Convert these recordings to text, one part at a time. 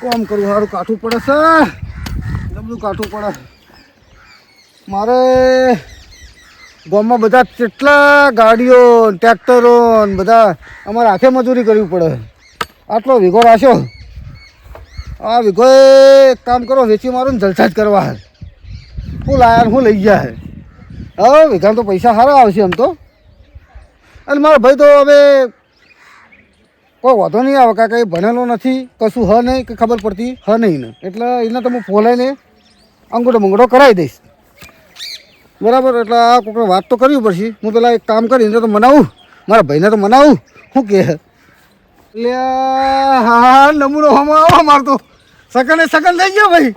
કોમ કરવું સારું કાઠું પડે છે. બધું કાઠું પડે. મારે ગામમાં બધા કેટલા ગાડીઓ, ટ્રેક્ટરો બધા અમારે આખે મજૂરી કરવી પડે. આટલો વિઘો રાખ્યો. આ વિઘો એક કામ કરો, વેચી મારું ને જલસા જ કરવા. હે લાયા હું લઈ ગયા હે. હવે વીઘામાં તો પૈસા સારા આવશે એમ તો. અને મારો ભાઈ તો હવે કોઈ વાંધો નહીં આવે કાંઈ કંઈ ભણેલો નથી કશું હ નહીં કે ખબર પડતી હ નહીં ને. એટલે એને તો હું ફોલાઈને અંગૂઠો મંગૂઠો કરાવી દઈશ. બરાબર એટલે આ કોઈક વાત તો કરવી પડશે. હું પેલા એક કામ કરીને તો મનાવું. મારા ભાઈને તો મનાવું. શું કહે એટલે હા હા નમૂનો હમણાં આવો માર તો. સકન સકન લઈ ગયો ભાઈ.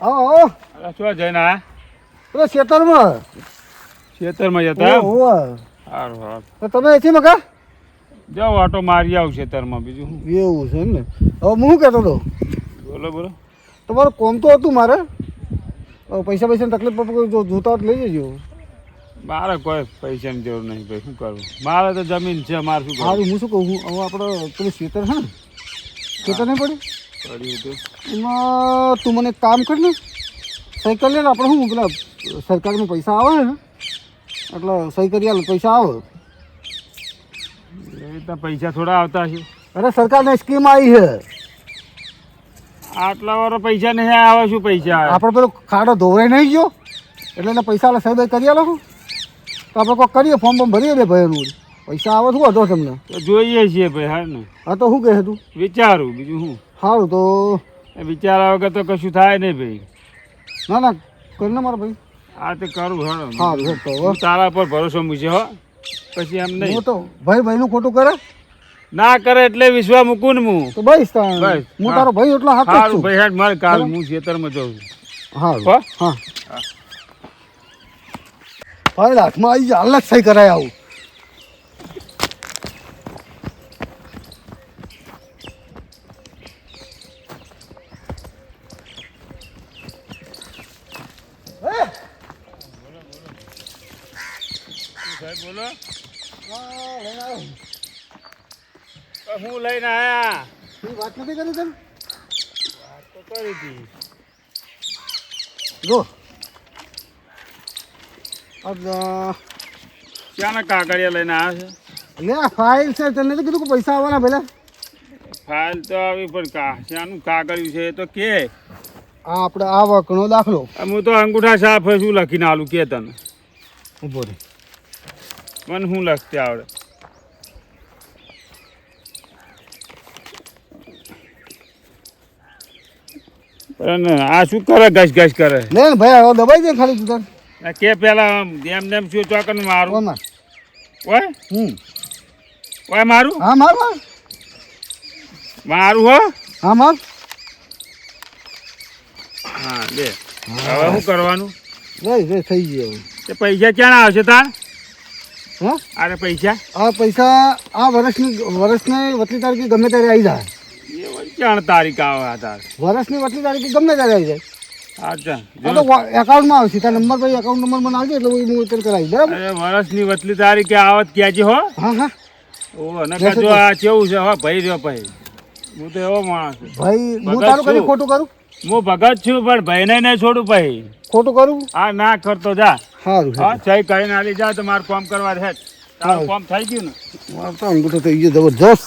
આવો આવો. શું જઈને પેલા ખેતરમાં ખેતરમાં જતા તમે એથી મકા જાઓ આટો મારી આવ તારમાં બીજું એવું છે ને હવે હું કહેતો હતો? બોલો બોલો. તમારું કોમ તો હતું મારે. પૈસા પૈસાની તકલીફ પડે જો જોતા લઈ જજો. મારે કોઈ પૈસાની જરૂર નહીં ભાઈ શું કરવું મારે તો જમીન છે મારે શું સારું હું શું કહું? હવે આપણે પેલું ખેતર છે ને? ખેતર નહીં પડ્યું? પડ્યું હતું. એમાં તું મને કામ કર ને. સહી કરી લે ને આપણે શું પેલા સરકારમાં પૈસા આવે ને? એટલે સહી કરી પૈસા આવે. એ પૈસા થોડા આવતા છે. અરે સરકારની સ્કીમ આવી છે. આટલા વાર પૈસા નહીં આવે શું પૈસા આપણે પેલો ખાડો ધોવરાઈ નહીં ગયો? એટલે એને પૈસા એટલે સહી કરી આલો તો આપણે કોઈ કરીએ ફોર્મ ફોર્મ ભરીએ બે ભાઈનું પૈસા આવે શું હતો તમને? જોઈએ છીએ ભાઈ હા ને? હા તો શું કહે તું? વિચારું બીજું શું? સારું તો વિચાર્યા વગર તો કશું થાય નહીં ભાઈ. ના ના કરીને મારા ભાઈ. આ તે કરું હા. તો તારા પર ભરોસો મૂકશે હો. પછી એમ નહીં. હું તો ભાઈ ભાઈનું ખોટું કરે? ના કરે એટલે વિશ્વા મૂકું ને હું તો બસ હું તારો ભાઈ એટલો હાથ છું. ભાઈ હેડ મારે કાલ હું ખેતરમાં જઉં છું. હા? હા. ભાઈ હાથમાં આવી જાય અલગ થઈ સહી કરાય આવું. સાહેબ બોલો. હું લઈને આયા. તું વાત નથી કરી તમે? તો કરી હતી જો. આ ક્યાંના કાગળિયા લઈને આવ્યા છે? લે ફાઇલ છે તને તો કીધું કે પૈસા આવવાના પેલા? ફાઇલ તો આવી પણ કા શાનું કાગળિયું છે એ તો કે. આ આપણે આવકનો દાખલો. હું તો અંગૂઠા સાફ શું લખીને આલું કે તને? ઊભો રે મને શું લખતે આવડે? આ શું કરે? ઘસ ઘસ કરે. ને ભાઈ હવે દબાઈ દે ખાલી તું કે પેલા એમ નેમ શું ચોકન મારું? ઓય? હમ. ઓય મારું? હા માર માર હો? હા માર. હા લે. હવે શું કરવાનું? લે લે થઈ ગયો. તે પૈસા ક્યાં આવશે તાર? હા? અરે પૈસા? આ પૈસા આ વર્ષની વર્ષને વતલી તારીખે ગમે ત્યારે આવી જાય. એ તારીખ આવે આ તાર. વર્ષની વતલી તારીખે ગમે ત્યારે આવી જાય. તો એકાઉન્ટમાં આવશે. તારા નંબર ભાઈ એકાઉન્ટ નંબર મને આવજો એટલે હું ઉત્તર કરાવી બરાબર? વર્ષની વતલી તારીખે આવત ક્યાં હો? હા હા. ઓ અને જો આ કેવું છે હા ભાઈ રહ્યો ભાઈ. હું તો એવો માણસ ભાઈ હું તારું કદી ખોટું કરું? હું ભગત છું પણ ભાઈને ને છોડું ભાઈ. ખોટું કરું? આ ના કરતો જા. સારું હા જય કરીને આલી જા તો મારું કામ કરવા દે તારું કામ થઈ ગયું ને? મારે તો અંગૂઠો થઈ ગયો જબરજસ્ત.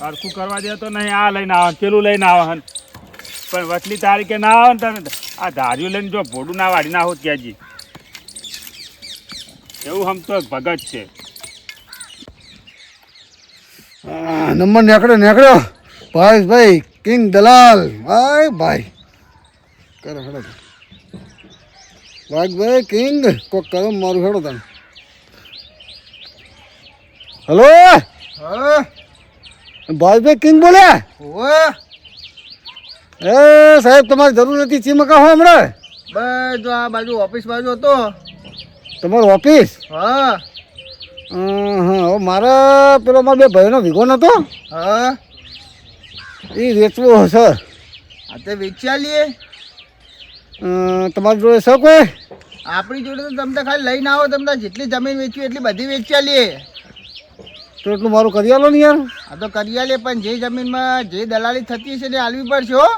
હરખું કરવા દે તો નહીં આ લઈને આવે પેલું લઈને આવે પણ વચલી તારીખે ના આવે ને તને આ ધાર્યું લઈને જો ભોડું ના વાળી ના હોત ક્યાંજી એવું આમ તો ભગત છે. નંબર નીકળ્યો નીકળ્યો. ભાઈ ભાઈ કિંગ દલાલ. ભાઈ ભાઈ. કરો હેડો ભાઈ ભાઈ કિંગ કોક કરો મારું હેડો તમે. હલો? ભાઈ કિંગ બોલ્યા? એ સાહેબ તમારી જરૂર નથી ચીમકા હો હમણાં? બસ જો આ બાજુ ઓફિસ બાજુ હતો. તમારું ઓફિસ? હા. હા મારા પેલો મારા બે ભાઈનો વિગો નતો? હા. એ વેચવો હશે. આ તે વેચ્યા લઈએ તમારી જોડે છે કોઈ? આપણી જોડે તો તમને ખાલી લઈને આવો તમને જેટલી જમીન વેચવી એટલી બધી વેચી આલીએ. તો એટલું મારું કરી આલો ને યાર. આ તો કરી લે પણ જે જમીનમાં જે દલાલી થતી છે ને આલવી પડશે હો.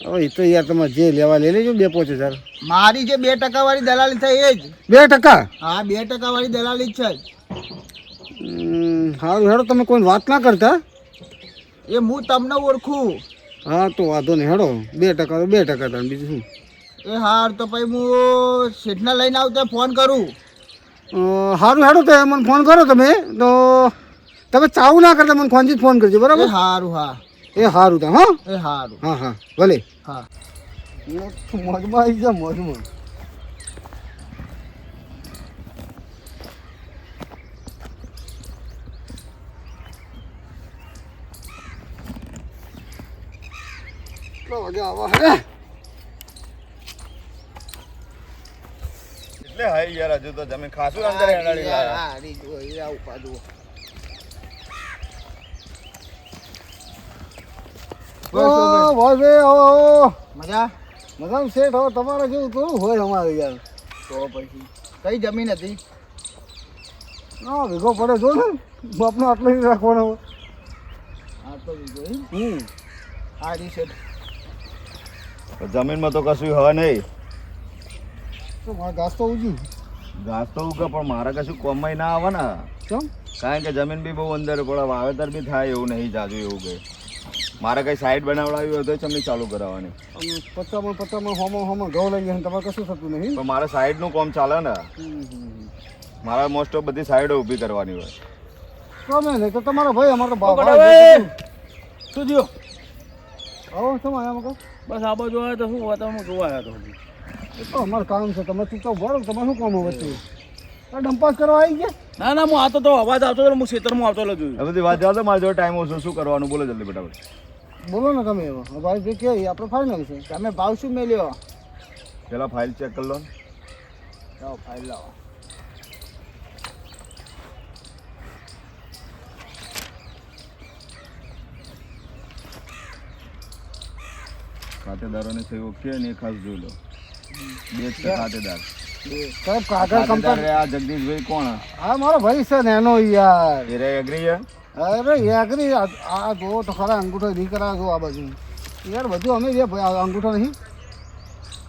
હવે એ તો યાર તમે જે લેવા લઈ લેજો બે પોચ હજાર. મારી જે બે ટકા વાળી દલાલી થઈ એ જ. બે ટકા? હા બે ટકા વાળી દલાલી જ છે. સારું હેડો તમે કોઈ વાત ના કરતા? એ હું તમને ઓળખું. હા તો વાંધો નહીં હેડો. બે ટકા તો બે ટકા બીજું શું? એ હાર તો પછી હું સીટને લઈને આવતા ફોન કરું. સારું હેડો તો મને ફોન કરો તમે. તો તમે ચાવું ના કરતા મને ફોનથી જ ફોન કરજો બરાબર? હારું હા. એ સારું તા હા? એ હારું. હા હા ભલે. હા. મોજમાં આવી જા મોજમાં. વાગે આવા હે? એટલે હા યાર હજુ તો જમીન ખાસું અંદર હેડાડી લાયા. હા, એ આવું પાછું. ઓ ભાઈ ઓ મજા? મજા શેઠ હવે તમારે જેવું કેવું હોય અમારે યાર. તો પછી કઈ જમીન હતી? ના ભેગો પડે જો ને. બાપનો આટલો જ રાખવાનો આ હા તો ભેગો હમ. હા રી શેઠ જમીનમાં તો કશું હ નહીં. ઘાસ તો ઉજ્યું ઘાસ તો ઉગે પણ મારા કશું કોમાઈ ના આવે ને. કેમ? કારણ કે જમીન બી બહુ અંદર પડે વાવેતર બી થાય એવું નહીં જાજુ એવું કઈ. મારે કઈ સાઈડ બનાવડાવી હોય તો જમીન ચાલુ કરાવવાની. પચામાં પચામાં હોમો હોમાં ઘઉં લઈ ગયા તમારે કશું થતું નહીં? પણ મારે સાઈડનું કામ ચાલે ને. મારે મોસ્ટ ઓફ બધી સાઈડો ઊભી કરવાની હોય. ગમે નહીં તો તમારો ભાઈ અમારો ભાવ શું થયો? આવો શું આયા મકા બસ આ બાજુ આવ્યા તો શું વાતાવરણ જોવા આવ્યા તો એ તો અમારું કામ છે. તમે ચૂકવ ભરો તમારે શું કામ હોય વચ્ચે આ ડંપાસ કરવા આવી ગયા? ના ના હું આતો તો અવાજ આવતો હતો હું ખેતરમાં આવતો હતો જોયું બધી વાત જાવ મારે જોડે ટાઈમ ઓછો શું કરવાનું? બોલો જલ્દી ફટાફટ. બોલો ને તમે એવો. હવે ભાઈ જે કે આપણે ફાઇનલ છે. તમે ભાવ શું મેલ્યો? પેલા ફાઇલ ચેક કરી લો ને. લાવો ફાઇલ લાવો. ખાતેદારોને સહી ઓકે ને એ ખાસ જોઈ લો. બે ખાતેદાર સાહેબ કાગળ ખાતેદાર આ જગદીશભાઈ કોણ? હા મારો ભાઈ છે ને યાર. એ રે એગ્રી અરે યાગરી આ આ જો તો ખરા અંગૂઠો નહીં કરા જો આ બાજુ. યાર બધું અમે જે અંગૂઠો નહીં.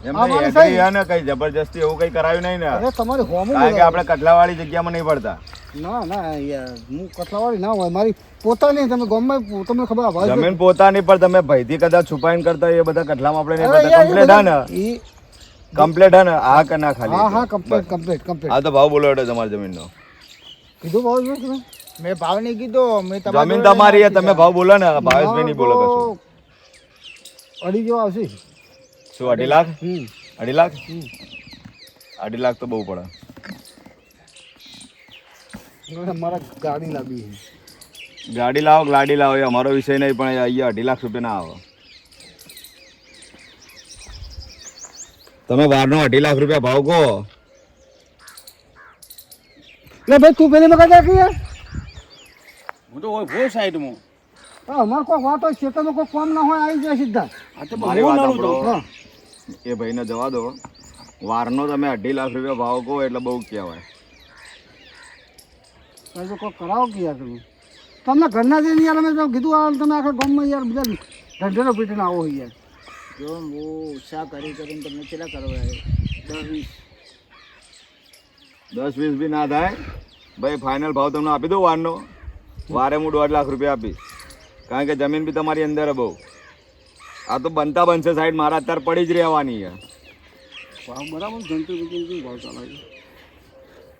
એમ આ નહીં મારી એગ્રી સહી. છે ને કઈ જબરજસ્તી એવું કઈ કરાયું નહીં ને? અરે તમારી હોમું કારણ કે આપણે કટલાવાળી જગ્યામાં નહીં પડતા ના ના યાર હું કટલાવાળી ના હોય. મારી પોતાની તમે ગમે તમને ખબર જમીન પોતાની પણ તમે ભયથી કદાચ છુપાઈને કરતા એ બધા કટલામાં આપણે નહીં પડતા કમ્પ્લેટ હા ને? કમ્પ્લેટ હે ને? આ કે ના ખાલી હા હા કમ્પ્લીટ કમ્પ્લીટ કમ્પ્લીટ આ તો ભાવ બોલો એટલે તમારી જમીનનો. કીધું ભાવ જો તમે? મેં ભાવ નહીં કીધો મેં તમારી જમીન તમારી છે તમે ભાવ બોલો ને ભાવેશભાઈ નહીં બોલો કશું. અઢી જેવા આવશે. શું અઢી લાખ? અઢી લાખ? અઢી લાખ તો બહુ પડે. મારા ગાડી લાવી ગાડી લાવો ગાડી લાવો એ અમારો વિષય નહીં પણ અહીંયા અઢી લાખ રૂપિયા ના આવે. તમે વારનો અઢી લાખ રૂપિયા ભાવ કહો. એટલે ભાઈ તું પેલી મકા જા કે હું તો હોય ભો સાઈડમાં. હા, અમારે કોઈ વાત હોય ખેતરમાં કોઈ કામ ના હોય આવી જાય સીધા. આ તો મારી વાત એ ભાઈને જવા દો. વારનો તમે અઢી લાખ રૂપિયા ભાવ કહો એટલે બહુ કહેવાય. તમે તો કોઈ કરાવો કે યાર તમે? તમને ઘરના જઈને યાર અમે કીધું આ તમે આખા ગામમાં યાર બધા ઢંઢેરો પીટીને આવો યાર. જો હું ઉત્સાહ કરી કરીને તમને કેટલા કરવા દસ વીસ દસ વીસ બી ના થાય. ભાઈ ફાઇનલ ભાવ તમને આપી દઉં વારનો. વારે હું દોઢ લાખ રૂપિયા આપીશ. કારણ કે જમીન બી તમારી અંદર બહુ. આ તો બનતા બનશે સાઈડ મારા અત્યારે પડી જ રહેવાની ભાવ બરાબર જંતુ ભાવ ચાલે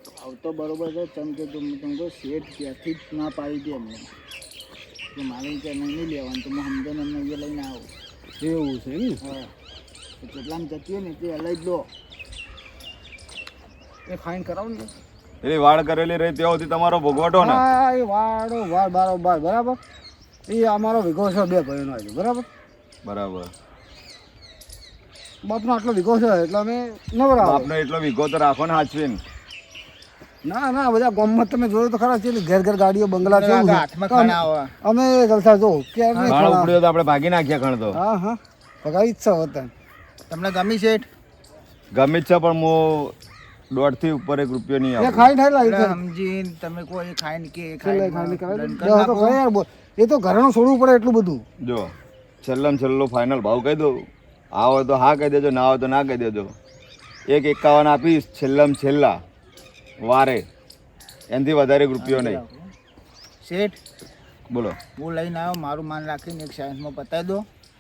ભાવ તો બરોબર છે ચમ કે તમે તમે તો શેઠ ત્યાંથી જ ના પાડી દે અમને કે મારે ત્યાં નહીં લેવાનું તો હું સમજો ને એ લઈને આવું. એવું છે ને? હા. તો કેટલામાં જતી હોય ને તે લઈ જ દો એ ફાઇન કરાવો ને. એ વાળ કરેલી રહી ત્યાં સુધી તમારો ભોગવટો ને? હા એ વાળો વાળ બારો બાર બરાબર? એ અમારો વિગો છે બે ભાઈનો આજે બરાબર? બરાબર. બાપનો આટલો વિગો છે એટલે અમે નવરા બાપનો આપનો એટલો વિગો તો રાખો ને હાચવીને. ના ના બધા ગામમાં તમે જોયો તો ખરા છે ઘેર ઘેર ગાડીઓ બંગલા છે. છે. અમે જલસા જો કે અમે ખાણા- ઉપડ્યો તો આપણે ભાગી નાખ્યા ખણ તો. હા હા. પગાવી ઈચ્છા હોતા તમને ગમી છે? ગમે જ છે પણ હું દોઢથી ઉપર એક રૂપિયો નહીં આવે ખાઈ ખાઈ લાવી એટલે સમજીને તમે કોઈ ખાઈને કે. ખાઈ યાર, એ તો ઘરનું છોડવું પડે એટલું બધું. જો છેલ્લો છેલ્લો ફાઇનલ ભાવ કહી દઉં. આવે તો હા કહી દેજો ના આવો તો ના કહી દેજો. એક એકાવન આપીશ છેલ્લામાં છેલ્લા. વારે. એનાથી વધારે રૂપિયો નહીં. શેઠ બોલો. હું લઈને આવ્યો મારું માન રાખીને એક સાયન્સમાં પતાવી દો.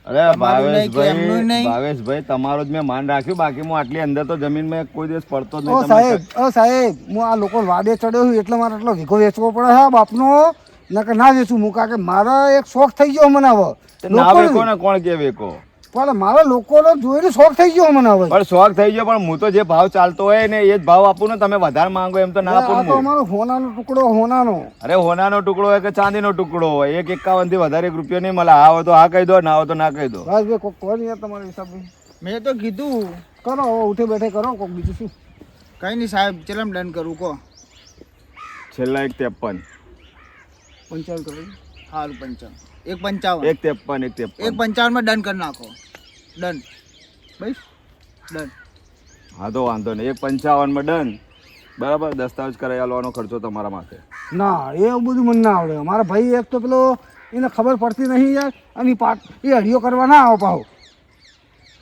અરે ભાવેશભાઈ ભાવેશભાઈ તમારો જ મેં માન રાખ્યું બાકી હું આટલી અંદર તો જમીનમાં કોઈ દિવસ પડતો જ નહીં સાહેબ ઓ સાહેબ હું આ લોકો વાડે ચડ્યો છું એટલે મારે એટલો વીઘો વેચવો પડે હા બાપનો. નકર ના વેચું હું કારણ કે મારા એક શોખ થઈ ગયો મને હવે ના વેકો ને કોણ કે વેકો? પણ મારા લોકોનો જોઈને શોખ થઈ ગયો મને હવે. પણ શોખ થઈ ગયો પણ હું તો જે ભાવ ચાલતો હોય ને એ જ ભાવ આપું ને તમે વધારે માંગો એમ તો ના આ આપું તો અમારો હોનાનો ટુકડો હોનાનો. અરે હોનાનો ટુકડો હોય કે ચાંદીનો ટુકડો હોય એક એકાવનથી વધારે એક રૂપિયો નહીં મળે. આવો તો હા કહી દો ના આવો તો ના કહી દો. બસ ભાઈ કોક નહીં તમારો હિસાબ મેં તો કીધું. કરો ઉઠે બેઠે કરો કોક બીજું શું? કઈ નહીં સાહેબ ચલમ ડન કરું કહો. છેલ્લા એક ત્રેપન. પંચાવન કરો સારું પંચાવન. એક પંચાવન. એક ત્રેપન એક એક પંચાવનમાં ડન કરી નાખો. ડન બસ. ડન હા તો વાંધો નહીં. એક પંચાવનમાં ડન બરાબર? દસ્તાવેજ કરાવી આલવાનો ખર્ચો તમારા માથે. ના એવું બધું મને ના આવડે. મારા ભાઈ એક તો પેલો એને ખબર પડતી નહીં યાર. અને પાટ એ હડિયો કરવા ના આવો પાહો.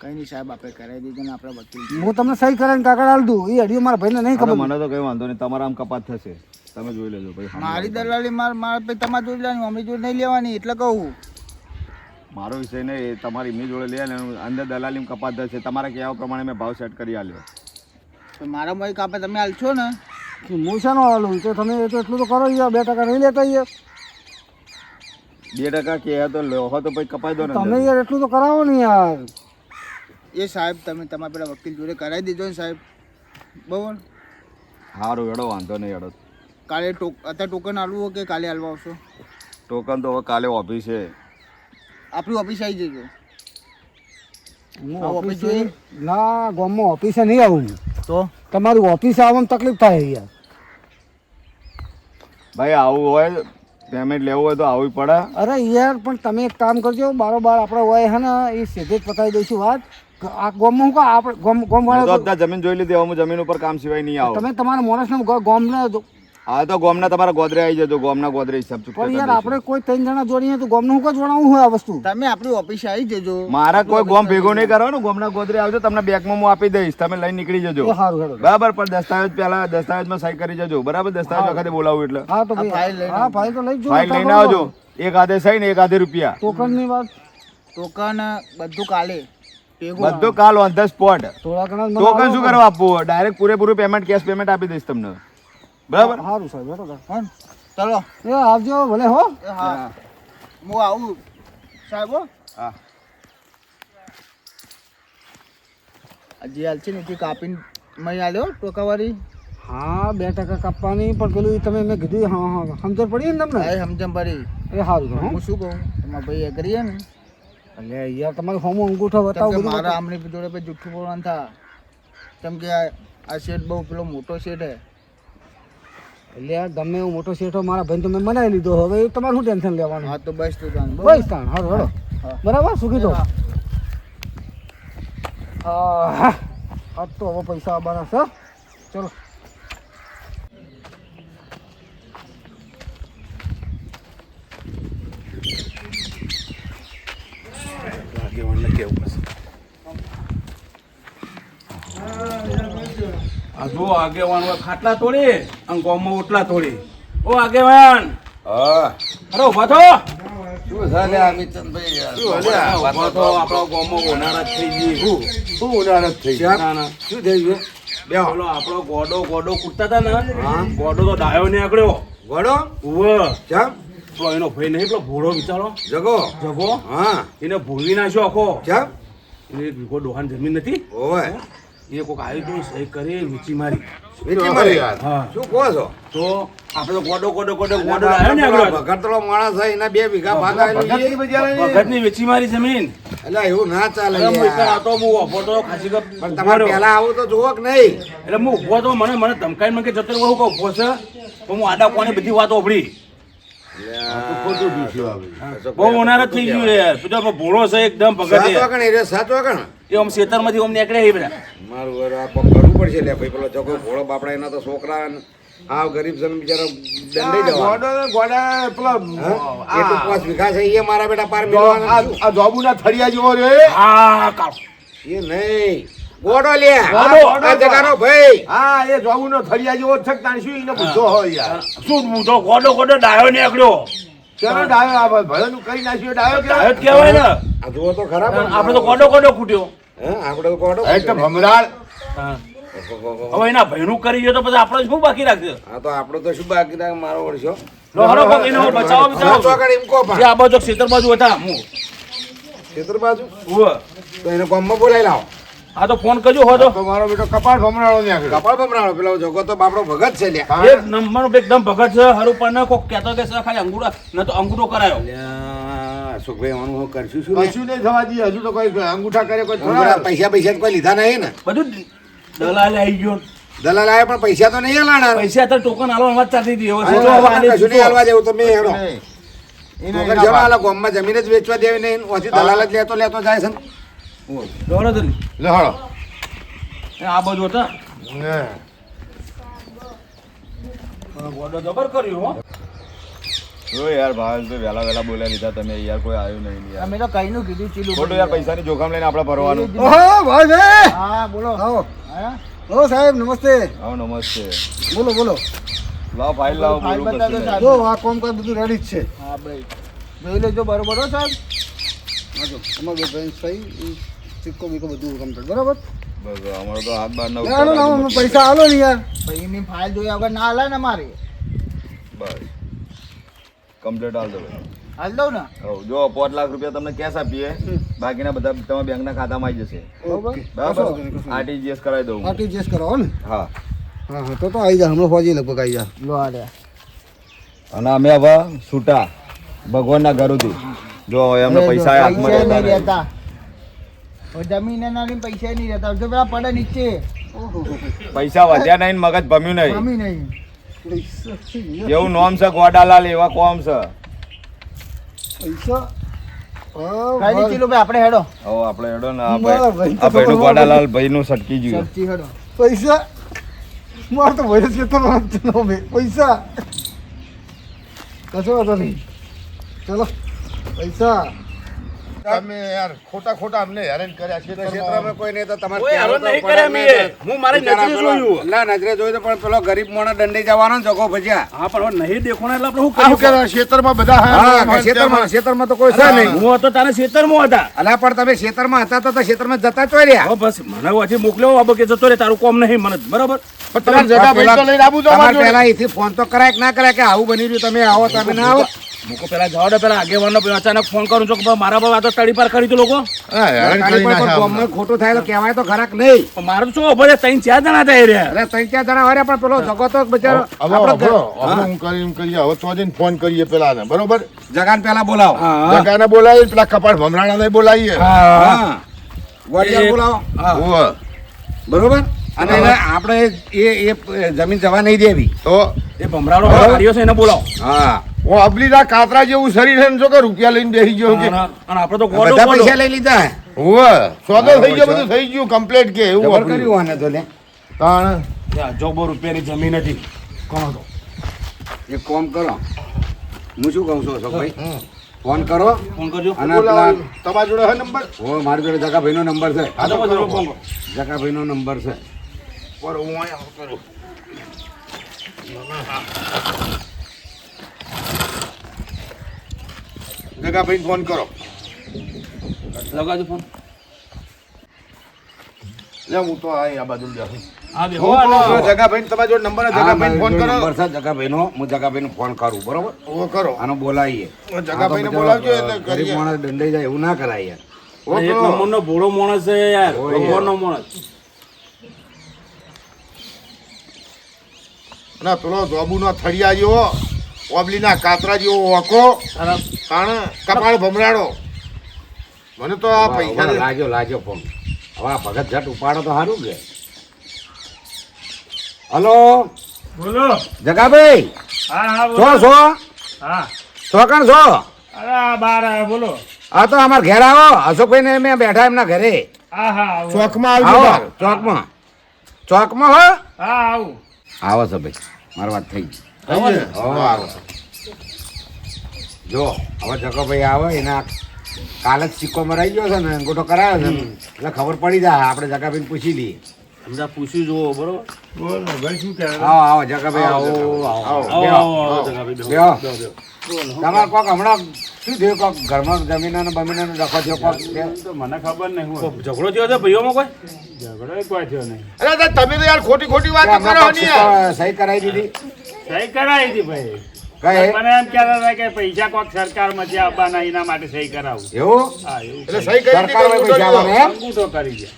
કઈ નહીં સાહેબ આપણે કરાવી દીધું ને આપણે વકીલ હું તમને સહી કરાવીને કાગળ આલ દઉં. એ હડિયો મારા ભાઈને નહીં ખબર. મને તો કઈ વાંધો નહીં. તમારા આમ કપાત થશે. તમે જોઈ લેજો ભાઈ મારી દલાલી માર માર પછી તમારે જોઈ લેવાની મમ્મી જોડે નહીં લેવાની એટલે કહું. મારો વિષય નહીં એ તમારી એમની જોડે લે ને અંદર દલાલી કપાત થશે તમારા કહેવા પ્રમાણે મેં ભાવ સેટ કરી આલ્યો. તો મારા મોઈ કાપે તમે હાલશો ને? હું શાનો આલું? તો તમે એ તો એટલું તો કરો યાર બે ટકા નહીં લેતા યાર. બે ટકા કે તો લો તો પછી કપાઈ દો ને તમે યાર એટલું તો કરાવો ને યાર. એ સાહેબ તમે તમારા પેલા વકીલ જોડે કરાવી દીધો ને સાહેબ. બરોબર સારું એડો વાંધો નહીં એડો કાલે ટોક અત્યારે ટોકન આલવું હોય કે કાલે હાલવા આવશો? ટોકન તો હવે કાલે ઓફિસે આપણી ઓફિસ આવી જજો. હું ઓફિસ જોઈ ના ગામમાં ઓફિસે નહીં આવું તો? તમારી ઓફિસે આવવામાં તકલીફ થાય યાર. ભાઈ આવું હોય પેમેન્ટ લેવું હોય તો આવવી પડે. અરે યાર પણ તમે એક કામ કરજો બારોબાર આપણે હોય હે ને એ સીધે જ પતાવી દઈશું વાત. આ ગોમ હું કહું આપણે ગોમ ગોમ વાળા જમીન જોઈ લીધી હવે હું જમીન ઉપર કામ સિવાય નહીં આવું. તમે તમારા માણસને ગામને હા તો ગોમના તમારા ગોદરે આવી જજો ગોમના ગોદરે હિસાબ ચૂકવો પણ યાર આપણે કોઈ ત્રણ જણા જોડીએ તો ગોમનું હું કોઈ જોડાવું હોય આ વસ્તુ? તમે આપણી ઓફિસે આવી જજો. મારા કોઈ ગોમ ભેગો નહીં કરવાનું ગોમના ગોદરે આવજો તમને બેગમાં હું આપી દઈશ તમે લઈને નીકળી જજો. બરાબર પણ દસ્તાવેજ પહેલા દસ્તાવેજમાં સહી કરી જજો. બરાબર દસ્તાવેજ વખતે બોલાવું એટલે. હા તો ફાઇલ હા ફાઇલ તો લઈ જ જો ફાઇલ લઈને આવજો. એક આધે સહી ને એક આધે રૂપિયા. ટોકનની વાત? ટોકન બધું કાલે. બધું કાલ ઓન ધ સ્પોટ ટોકન શું કરવા આપવું? ડાયરેક્ટ પૂરેપૂરું પેમેન્ટ કેશ પેમેન્ટ આપી દઈશ તમને. બરાબર? સારું સાહેબ બરાબર હા ચલો. એ આવજો ભલે હો. એ હા. હું આવું. સાહેબ હો. હા. હજી હાલ છે ને તે કાપીને મય આલ્યો ટોકાવાળી. હા બે ટકા કાપવાની પણ પેલું તમે મેં કીધું હા હા. સમજણ પડી ને તમને? એ સમજમ પડી. એ સારું હું. શું કહું? તમારા ભાઈ એગ્રી ને? એટલે યાર તમારે હોમ અંગૂઠો કેમ બતાવો બધું મારા આમની જોડે પછી જુઠ્ઠું બોલવાનું થા. કેમ કે આ આ શેઠ બહુ પેલો મોટો શેઠ હે. એટલે યાર ગમે એવો મોટો શેઠો મારા ભાઈ તમે મનાવી લીધો. હવે તમારે શું ટેન્શન લેવાનું? હા તો બસ તો બરાબર? બસ. તાણ. હા. બરાબર? સુખી તો હા. હા. આજ તો હવે પૈસા આવવાના છે ચલો. આ જો આગેવાન હોય ખાટલા તોડી અને ગોમમાં ઓટલા તોડી. ઓ આગેવાન! અરે ઊભા થો. શું અલ્યા, ઊભા થો. આપણો ગોમમાં ઉનાળા થઈ ગઈ. શું? ઉનાળા થઈ ગઈ? ના ના. શું થઈ ગયું? બે ઓલો આપણો ગોડો ગોડો કૂટતા હતા ને? હા. ગોડો તો ડાયો ને આકડ્યો ગોડો? ઉવ્વ ચમ પેલો એનો ભાઈ નહીં પેલો ભોળો બિચારો જગો? જગો? હા. એને ભૂલી નાખ્યો આખો. ચમ એને ડોહાન જમીન નથી. ઓવે એ કોક આવ્યું સહી કરી વીચી મારી. વીચી મારી હા. શું કહો છો? તો આપણો ગોડો ગોડો ગોડો ગોડો આવ્યો ને આગળ. ભગતલો માણસ છે એના બે વીઘા ભાગ ભગતની વીચી મારી જમીન. એટલે એવું ના ચાલે હું એક યાર. આ તો હું ઊભો તો ખાસી કપ પણ તમારે. પહેલા આવું તો જોવો કે નહીં? એટલે હું ઊભો તો મને મને ધમકાઈ મને કે જતો હું કહું ઊભો છે. તો હું આડા કોને બધી વાતો ઓભળી બહુ થઈ ગયું યાર. પેલો છે એકદમ ભગત યાર. એ સાચો કણ એ આમ નીકળે બધા. મારું વર આ કોક પડશે લે. ભાઈ પેલો જગો ઘોડો બાપડા એના તો છોકરા આ ગરીબ જન બિચારો દંડે જવા ગોડો પેલો એટલું પાંચ વીઘા છે એ મારા બેટા પાર જો મિલવાના આ જોબુના થળિયા જેવો રે. હા કાળ એ નહીં. ગોડો લે. ગોડો, આ જગાનો ભાઈ. હા એ જોબુનો થળિયા જેવો છે તાણ શું એને પૂછો હોય યાર. શું તો ગોડો ગોડો ડાયો નીકળ્યો. ચલો ડાયો આ ભયનું કઈ નાખ્યો ડાયો ડાયો કે કહેવાય ને. આ જુઓ તો ખરાબ આપણે તો ગોડો ગોડો ખૂટ્યો. હે, આપણે તો ગોડો એ તો ભમરાળ. હવે એના ભયનું કરી ગયો તો પછી આપણે શું બાકી રાખ્યો હા તો આપણો તો શું બાકી રાખ? મારો વળશો. લો હરો કોક એનો બચાવો બચાવો. એમ કહો પા આ બાજુ ક્ષેત્ર બાજુ હતા હું. ક્ષેત્ર બાજુ. તો એને ગામમાં બોલાવી લાવો. આ તો ફોન કરજો હો તો. તો મારો બેટો કપાળ ભમરાળો નીકળ્યો કપાળ ભમરાળો પેલો જગો તો બાપડો ભગત છે લે એક નંબર એકદમ ભગત છે હરુપા ને કોક કહેતો કે સર ખાલી અંગૂઠા ન તો અંગૂઠો કરાયો. અશોકભાઈ આનું હું કરશું શું? કશું નહીં થવા દઈએ હજુ તો કોઈ અંગૂઠા કરે કોઈ થોડા પૈસા પૈસા કોઈ લીધા નહીં ને. બધું દલાલ આવી ગયો. દલાલ આવે પણ પૈસા તો નહીં આલાના પૈસા અત્યારે ટોકન હાલવા વાત ચાલતી હતી હવે હા, હવે આલે કશું નહીં હાલવા જેવું તો મેં હેડો એને જવા. આલા ગામમાં જમીન જ વેચવા દેવી નહીં ઓછી દલાલ જ લેતો લેતો જાય છે ને. દોડો જલ્દી. લે હળો. એ આ બાજુ હતા? ને. ગોડો જબર કર્યું હો. જો યાર ભાવેશભાઈ વહેલા વહેલા બોલ્યા લીધા તમે યાર કોઈ આવ્યું નહીં યાર. અમે તો કઈનું કીધું ચીલું ખોટું યાર પૈસાની જોખમ લઈને આપણે ભરવાનું ઓહો ભાઈ ભાઈ. હા બોલો. આવો. હા? હો સાહેબ નમસ્તે. આવો નમસ્તે. બોલો બોલો. લાવ ફાઇલ લાવો બોલું સાહેબ. જો આ કામકાજ બધું રેડી જ છે. હા ભાઈ. જોઈ લેજો બરોબર હો સાહેબ. હાજો અમારું ભાઈ સહી સિક્કો બીકો બધું કમ્પ્લીટ બરાબર? અમારો તો હાથ બાર ના ના ના અમને પૈસા આલો ને યાર. ભાઈ એની ફાઇલ જોયા વગર ના હાલે ને મારી. બસ. કમ્પ્લીટ હાલ દો હાલ દઉં ને? હવ જો પાંચ લાખ રૂપિયા તમને કેશ આપીએ. બાકીના બધા તમારા બેંકના ખાતામાં આવી જશે. બરાબર? આરટીજીએસ કરાવી દઉં. આરટીજીએસ કરાવો ને? હા. હા હા તો તો આવી જા હમણાં ફોજી લગભગ આવી જા. લો આ અને અમે હવે છૂટા. ભગવાનના ઘરોથી. જો અમને પૈસા હાથમાં રહેતા નહીં નહીં. રહેતા હવે જમીન એના પૈસા નહીં રહેતા. જો પેલા પડે નીચે. પૈસા વધ્યા નહીં મગજ ભમ્યું નહીં. છે એવું નોમ છે ગોડાલાલ એવા કોમ છે. પૈસા? આપણે હેડો. હવે આપણે હેડો ને આ ભાઈ આ ભાઈનું ગોડાલાલ ભાઈનું સટકી ગયું. હેડો. પૈસા? મારે તો વૈરસ કે તો નો પૈસા? કશો વાંધો નહીં. ચલો પૈસા. તમે યાર ખોટા ખોટા અમને હેરાન કર્યા છે ક્ષેત્રમાં કોઈ નહીં તો તમારે કોઈ કહેવાનું હેરાન તો નહીં કર્યા નહીં હું મારી નજરે જોયું. લા, નજરે જોયું તો પણ પેલો ગરીબ માણસ દંડે જવાનો ને જગો ભજ્યા. હા પણ નહીં દેખોણા એટલે આપણે શું આ શું કરીએ ખેતરમાં બધા હા હા, કે ખેતરમાં ખેતરમાં તો કોઈ છે નહીં. હું. હતો તારે ખેતરમાં હતા. અલા પણ તમે ખેતરમાં હતા તો જતા ચોય રહ્યા. બસ મને હજી મોકલ્યો આ કે જતો રે તારું કોમ નહીં મને બરાબર? પણ તમારી જગા ભાઈ તો લઈને આવું તો તમારે પહેલા અહીંથી ફોન તો કરાય કે ના કરાય કે આવું બની રહ્યું તમે આવો તમે ના આવો? મૂકો પેલા જવા દે પેલા આગેવાનો પેલા અચાનક ફોન કરું છું કે મારા બાબા તો તડી પાર કરી દો લોકો. ખોટું થાય તો કહેવાય તો ખરાક નહીં. પણ શું ભલે ત્રણ ચાર જણા થાય રહ્યા અરે ત્રણ ચાર જણા હોય પણ પેલો જગો તો બચારો. હવે હવે ઘર- હવે હું કરી કરીએ. હવે તો જઈને ફોન કરીએ પેલાને. બરોબર? જગાને પેલા બોલાવો. જગાને બોલાવીએ પેલા કપાળ ભમરાણાને બોલાવીએ. હા બોલાવો. બરોબર? અને એને આપણે એ એ જમીન જવા નહીં દેવી. તો એ ભમરાડો કાઢ્યો છે એને બોલાવો. હા. હું અબલીના કાતરા જેવું શરીર છે ને જો કે રૂપિયા લઈને બેસી ગયો છે અને આપણે તો બધા પૈસા લઈ લીધા હે. ઓવે સોદો થઈ ગયો બધું થઈ ગયું કમ્પ્લીટ કે એવું કર્યું આને તો લે. તાણ. જોબો રૂપિયાની જમીન હતી. કોણ હતો? એક કોમ કરો. હું શું કહું છું અશોકભાઈ. ફોન કરો. ફોન કરજો. અને તમારા જોડે હે નંબર? ઓ મારી જોડે જગાભાઈનો નંબર છે. હા તો બધું નંબર છે બરોબર, હું અહીંયા કરું. જગાભાઈને ફોન કરો. લગાવજો ફોન લે હું તો આ બાજુ બેસું. જગાભાઈને તમારા જોડે નંબર હે, ફોન કરો. વરસાદ છે જગાભાઈનો હું જગાભાઈને ફોન કરું બરોબર? ઓ કરો. આનો બોલાવીએ. હું જગાભાઈને બોલાવજો એટલે ગરીબ માણસ દંડાઈ જાય એવું ના કરાય યાર. એક. નંબરનો ભોળો માણસ છે યાર. ભગવાન નો માણસ. અને પેલો જોબુનો થળિયા જેવો ઓબલીના કાતરા જેવો ઓકો તાણ કપાળ ભમરાડો મને તો આ પૈસા લાગ્યો લાગ્યો ફોન. હવે આ ભગત જટ ઉપાડો તો સારું કે? હલો? બોલો. જગાભાઈ? હા હા છો છો? હા. ચોકણ છો? અરે બાર આવ્યા બોલો. આ તો અમાર ઘેર આવો. અશોકભાઈ ને મેં બેઠા એમના ઘરે. હા હા. ચોકમાં આવજો. ચોકમાં. ચોકમાં હો. હા આવું. આવો છો ભાઈ. મારી વાત થઈ ગઈ. આવો જો હવે જગો ભાઈ આવે એના કાલે જ સિક્કો મરાઈ ગયો છે ને અંગૂઠો કરાયો છે. ને એટલે ખબર પડી જાય આપણે જગાભાઈને પૂછી લઈએ. સમજા પૂછ્યું જુઓ બરોબર? બોલો ભાઈ શું કહેવાય આવો આવો જગાભાઈ આવો આવો આવો, જગાભાઈ. તમારે કોક હમણાં શું થયું? કોક ઘરમાં જમીન બમીન ડખો થયો કોક મને ખબર નહીં હું ઝઘડો થયો છે ભાઈઓમાં કોઈ? ઝઘડો કોઈ થયો નહીં. અરે તો તમે તો યાર ખોટી ખોટી વાત કરો ને સહી કરાવી દીધી. સહી કરાવી દીધી ભાઈ. કઈ? મને એમ કહેતા હતા કે પૈસા કોક સરકારમાંથી આપવાના એના માટે સહી કરાવું. એવું? એટલે સહી કરી સરકાર પૈસા આવવાના એમ? કરી ગયા.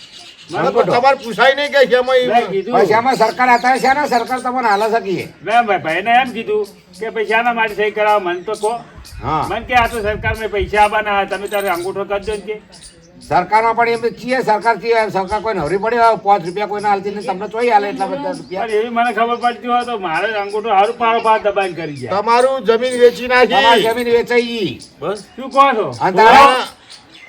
તમારે પૂછાય નહીં કે શેમાં મેં ઈ- કીધું. પછી આમાં સરકાર અત્યારે છે ને સરકાર તમને હાલ શકીએ મેં ભાઈ ભાઈને એમ કીધું કે પૈસાના માટે સહી કરાવો? મને તો કહો. હા. મને કે આ તો સરકારમાં પૈસા આવવાના તમે તારે અંગૂઠો કરજો ને કે. સરકારમાં પણ એમ છીએ સરકાર છીએ સરકાર કોઈ નવરી પડી હોય પાંચ રૂપિયા કોઈને હાલતી નહીં તમને ચોઈ હાલે એટલા બધા રૂપિયા. એવી મને ખબર પડતી હોય તો મારે અંગૂઠો હારું પારો પાર દબાણ કરી જાય. તમારું જમીન વેચી નાખી. જમીન વેચાઈ બસ શું કહો છો?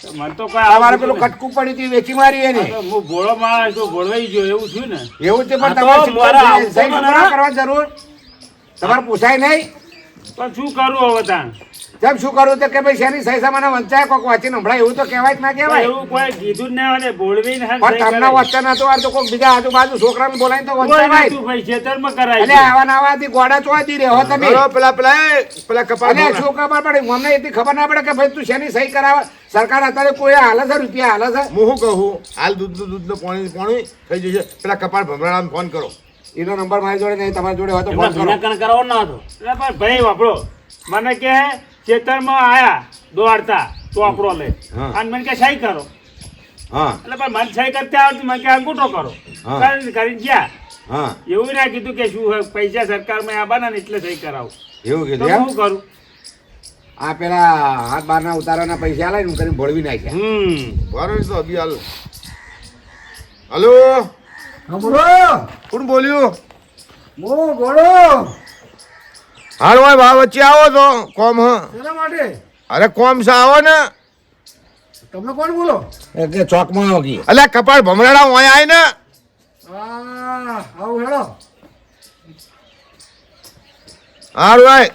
મને તો કોઈ અમારે પેલું કટકું પડી હતી વેચી મારી એને. તો હું ભોળો માણસ છું, ભોળવાઈ ગયો એવું થયું ને. એવું છે પણ તમારે કરવા જરૂર. તમારે પૂછાય નહીં. પણ શું કરું હવે તાણ? તેમ શું કરું તો કે ભાઈ શેની સહી સામાને વંચાય કોક વાંચીને હમણાં એવું તો કહેવાય જ ના કહેવાય. એવું કોઈ કીધું જ ના બોલવી ને પણ તમને કરાવી. વચ્ચે આ તો કોક બીજા આજુબાજુ છોકરાને બોલાય તો વંચાય જ. ભાઈ, ખેતરમાં કરાય એટલે આવા નાવાથી ગોડા ચોથી રહ્યો તમે. પેલા પેલા પેલા કપાળ અને. શું ખબર પડે? મને એટલી ખબર ના પડે કે ભાઈ તું શેની સહી કરાવે? સરકાર અત્યારે કોઈ હાલે છે રૂપિયા હાલે છે? હું શું કહું? હાલ દૂધ દૂધ પાણી પાણી થઈ જશે. પેલા કપાળ ભમરાડાને ફોન કરો. એનો નંબર મારી જોડે નહીં તમારી જોડે હોય તો ફોન કરો. ભીના ના હતો. એટલે પણ ભાઈ વાપરો. મને કે ખેતરમાં આયા દોડતા ચોપડો લે અને મને કે સહી કરો. એટલે પણ મને સહી કરતા આવડતું મને કે અંગૂઠો કરો. કરીને ગયા. એવું ના કીધું કે શું પૈસા સરકારમાં આવવાના ને એટલે સહી કરાવું. એવું કીધું શું કરું? આ પેલા હાથ બારના ઉતારવાના પૈસા આલે ને હું કરીને ભળવી નાખ્યા. હમ. બરાબર તો અભી હાલ. હલો? બોલો કોણ બોલ્યું? મો ગોળો હાલ ભાઈ ભાવ વચ્ચે આવો તો કોમ હ? શેના માટે? અરે કોમ સા આવો ને. તમે કોણ બોલો? એ કે ચોકમાં આવો ગઈ અલ્યા કપાળ ભમરાડા ઓય આય ને આવું હેડો. હારું ભાઈ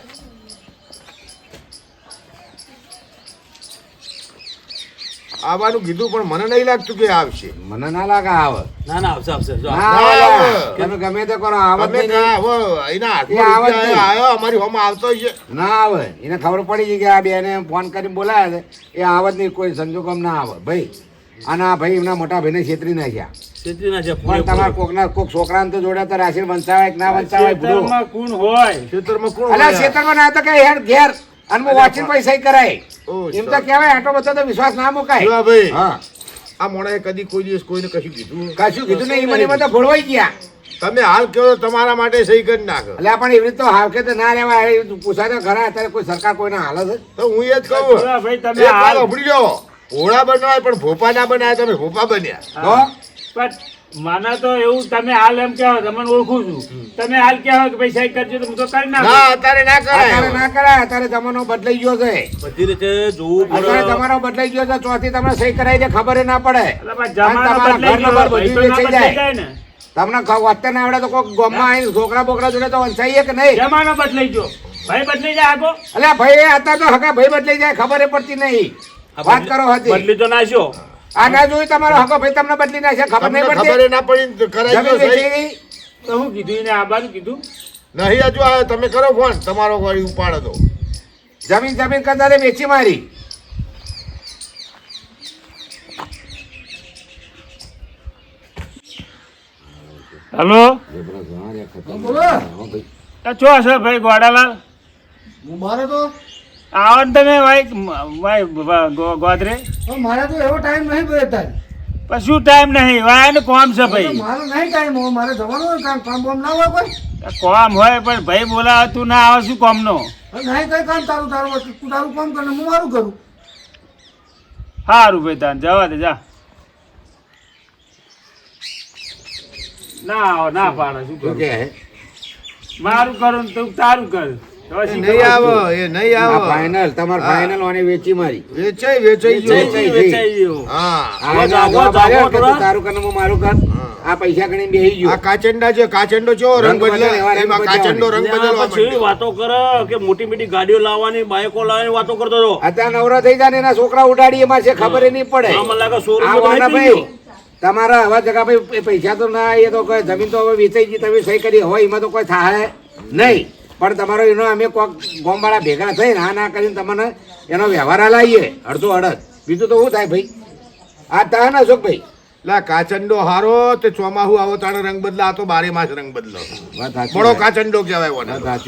આવવાનું કીધું પણ મને નહીં લાગતું કે આવશે. મને ના લાગે આવે. ના ના આવશે આવશે. જો આવે આવે. તમે ગમે તે કરો આવે નહીં. એના આવે જ નહીં. રૂપિયા આવ્યો અમારી હોમ આવતો છે. ના આવે. એને ખબર પડી ગઈ કે આ બેને ફોન કરીને બોલાયા છે. એ આવત નહીં કોઈ સંજોગમ ના આવે. ભાઈ અને આ ભાઈ એમના મોટા ભાઈને છેતરી નાખ્યા. છેતરી ના છે પણ તમારા કોકના કોક છોકરાને તો જોડે તો રાશિ વંચાવાય કે ના વંચાવાય કોણ હોય? ખેતરમાં કોણ અલ્યા હોય? ના તો કે હેડ ઘેર. અને વાચીન પૈસા કરાય. એમ તો. કહેવાય આટલો બધો તો વિશ્વાસ ના મુકાય. ભાઈ હા. આ મોણાએ કદી કોઈ દિવસ કોઈને કશું કીધું? કશું કીધું નહીં મને બધા તો ભોળવાઈ ગયા. તમે હાલ કહો તમારા માટે સહી કરી નાખો. એટલે પણ એવી રીતે હાલ કે તો ના રહેવાય. પૂછા પૂછાય તો ખરા અત્યારે કોઈ સરકાર કોઈને હાલ છે? તો હું એ જ કહું. ભાઈ તમે હાલ. સાંભળી જાઓ ઘોડા બનાવાય પણ ભોપા ના બનાવ્યા તમે ભોપા બન્યા. મને તો એવું તમે હાલ એમ કહો તમને ઓળખું છું. તમે હાલ કહો કે ભાઈ સહી કરજો તો હું તો કરી ના નાખું અત્યારે ના અત્યારે કરાય ના કરાય અત્યારે જમાનો બદલાઈ ગયો છે. બધી રીતે જોવું અત્યારે જમાનો બદલાઈ ગયો છે ચોથી તમને સહી કરાવી દે ખબર ના પડે. જમાનો બદલાઈ ગયો બધું જાય. ને. તમને વાંચતા ના આવડે તો કોઈ ગામમાં આવીને છોકરા બોકરા જોડે તો વંચાઈએ કે નહીં? જમાનો બદલાઈ ગયો. ભાઈ બદલાઈ જાય આગો. અલ્યા ભાઈ હતા તો હકા ભાઈ બદલાઈ જાય ખબર પડતી નહીં. વાત કરો હતી બદલી તો નાખ્યો આ ના જોયું તમારો હકો ભાઈ તમને બદલી નાખશે ખબર નહીં પડતી. ખબર ના પડી કરાઈ ગયો. ગઈ તો હું કીધું એને આ બાજુ કીધું. નહીં હજુ આ તમે કરો ફોન તમારો વાળી ઉપાડો દો જમીન જમીન કરતા વેચી મારી. હલો? બોલો. તો છો હશે ભાઈ ગોડાલાલ હું મારે તો? આવો ને તમે ભાઈ ભાઈ ગોદરે. મારા મારે તો એવો ટાઈમ નહીં ભાઈ અત્યારે. પણ શું ટાઈમ નહીં? વાય ને કોમ છે ભાઈ. મારો નહીં ટાઈમ હોય મારે જવાનું હોય કામ કામ બામ ના હોય કોઈ. કોમ હોય પણ ભાઈ બોલાવે તું ના આવે શું કોમનો? નો નહીં કઈ કામ તારું તારું. તું તારું કોમ કરે હું મારું કરું. સારું ભાઈ તાન જવા દે જા. ના આવો ના પાડે શું કે હે? મારું કરું ને તું તારું કર. નહીં આવો એ નહીં આવો. ફાઇનલ તમારે ફાઇનલ ઓને વેચી મારી. વેચાઈ વેચાઈ વેચાઈ વેચાઈ ગયું. હા. આ જાગો, જવાબ જાગો આલ્યો કે તું થોડા. તારું કર મારું કર. આ પૈસા ગણી બેસી આ કાચંડા છે કાચંડો ચો રંગ રંગ બદલે બદલે, એવા રંગ એમાં કાચંડો રંગ બદલવા માંડ્યો. વાતો કરે કે મોટી મોટી ગાડીઓ લાવવાની બાઇકો લાવવાની વાતો કરતો હતો. અત્યારે નવરા થઈ જાય એના છોકરા ઉડાડી એમાં છે ખબર નહીં પડે. મને લાગે શોરૂમ ભાઈ તમારા હવા જગા ભાઈ પૈસા તો ના એ તો કોઈ જમીન તો હવે વેચાઈ ગઈ તમે સહી કરી હોય એમાં તો કોઈ થાય નહીં. પણ તમારો એનો અમે કોક ગોમવાળા ભેગા થઈને આ ના કરીને તમને એનો વ્યવહાર લાવીએ અડધો અડધ. બીજું તો શું થાય ભાઈ? આ તા ને અશોકભાઈ લા કાચંડો હારો તે ચોમાહુ આવો તાણે રંગ બદલા આ તો બારે માસ રંગ બદલો. બડો કાચંડો કહેવાય વાત સાચી